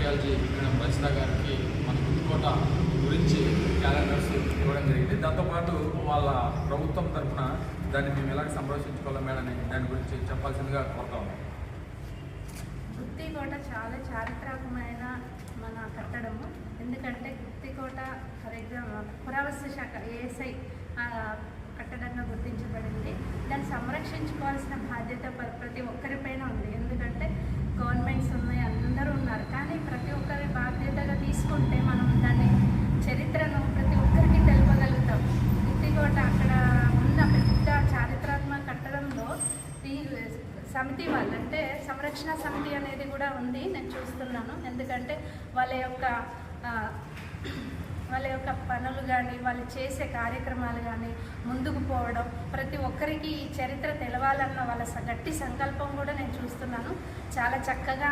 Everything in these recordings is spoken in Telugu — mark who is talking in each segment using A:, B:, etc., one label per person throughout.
A: ఆర్కియాలజీ మేడం రచిత గారికి మన గుర్తుకోట గురించి క్యాలెండర్స్ ఇవ్వడం జరిగింది. దాంతోపాటు వాళ్ళ ప్రభుత్వం తరఫున దాన్ని మేము ఎలాగ సంరక్షించుకోవాలి మేడం దాని గురించి చెప్పాల్సిందిగా కోరుతాం
B: గుత్తికోట చాలా చారిత్రాత్మకమైన మన కట్టడము. ఎందుకంటే గుత్తికోట ఫర్ ఎగ్జాంపుల్ పురావస్తు శాఖ ఏఎస్ఐ కట్టడంగా గుర్తించబడింది. దాన్ని సంరక్షించుకోవాల్సిన బాధ్యత ప్రతి ఒక్కరిపైన ఉంది ఎందుకంటే గవర్నమెంట్స్ ఉన్నాయి అందరూ ఉన్నారు కానీ ప్రతి ఒక్కరి తెలుసుకుంటే మనం దాన్ని చరిత్రను ప్రతి ఒక్కరికి తెలుపగలుగుతాం. ఇంటికోట అక్కడ ఉన్న పెద్ద చారిత్రాత్మక కట్టడంలో ఈ సమితి వాళ్ళు అంటే సంరక్షణ సమితి అనేది కూడా ఉంది. నేను చూస్తున్నాను. ఎందుకంటే వాళ్ళ యొక్క వాళ్ళ యొక్క పనులు కానీ వాళ్ళు చేసే కార్యక్రమాలు కానీ ముందుకు పోవడం ప్రతి ఒక్కరికి ఈ చరిత్ర తెలవాలన్న వాళ్ళ గట్టి సంకల్పం కూడా నేను చూస్తున్నాను. చాలా చక్కగా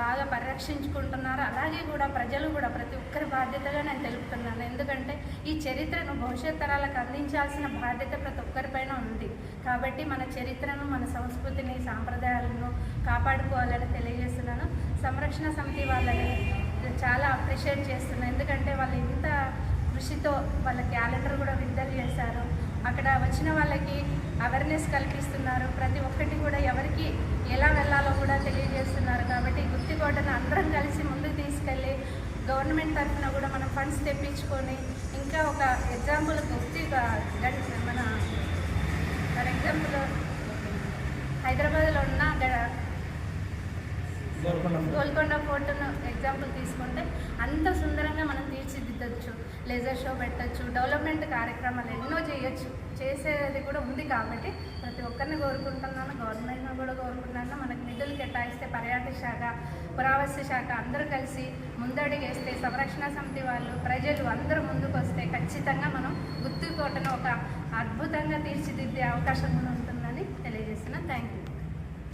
B: బాగా పరిరక్షించుకుంటున్నారు. అలాగే కూడా ప్రజలు కూడా ప్రతి ఒక్కరి బాధ్యతగా నేను తెలుపుతున్నాను. ఎందుకంటే ఈ చరిత్రను భవిష్యత్ తరాలకు అందించాల్సిన బాధ్యత ప్రతి ఒక్కరిపైన ఉంది. కాబట్టి మన చరిత్రను మన సంస్కృతిని సాంప్రదాయాలను కాపాడుకోవాలని తెలియజేస్తున్నాను. సంరక్షణ సమితి వాళ్ళని చాలా అప్రిషియేట్ చేస్తున్నాను ఎందుకంటే వాళ్ళు ఇంత కృషితో వాళ్ళ క్యాలెండర్ కూడా విడుదల చేశారు. అక్కడ వచ్చిన వాళ్ళకి అవేర్నెస్ కల్పిస్తున్నారు. ప్రతి ఒక్కటి కూడా ఎవరికి ఎలా వెళ్ళాలో కూడా తెలియజేస్తున్నారు. కాబట్టి ఈ గుత్తికోటను అందరం కలిసి ముందుకు తీసుకెళ్ళి గవర్నమెంట్ తరఫున కూడా మనం ఫండ్స్ తెప్పించుకొని ఇంకా ఒక ఎగ్జాంపుల్ గుత్తి గం- మన ఫర్ ఎగ్జాంపుల్ హైదరాబాద్లో ఉన్న గోల్కొండ ఫోర్ట్ను ఎగ్జాంపుల్ తీసుకుంటే అంత సుందరంగా మనం తీర్చిదిద్దచ్చు లేజర్ షో పెట్టచ్చు డెవలప్మెంట్ కార్యక్రమాలు ఎన్నో చేయొచ్చు. చేసేది కూడా ఉంది కాబట్టి ప్రతి ఒక్కరిని కోరుకుంటున్నాను గవర్నమెంట్ని కూడా కోరుకుంటున్నాను. మనకు నిధులు కేటాయిస్తే పర్యాటక శాఖ పురావస్తు శాఖ అందరూ కలిసి ముందడుగేస్తే సంరక్షణ సమితి వాళ్ళు ప్రజలు అందరూ ముందుకు వస్తే ఖచ్చితంగా మనం గుత్తుకోటను ఒక అద్భుతంగా తీర్చిదిద్దే అవకాశం కూడా ఉంటుందని తెలియజేస్తున్నాను థ్యాంక్ యూ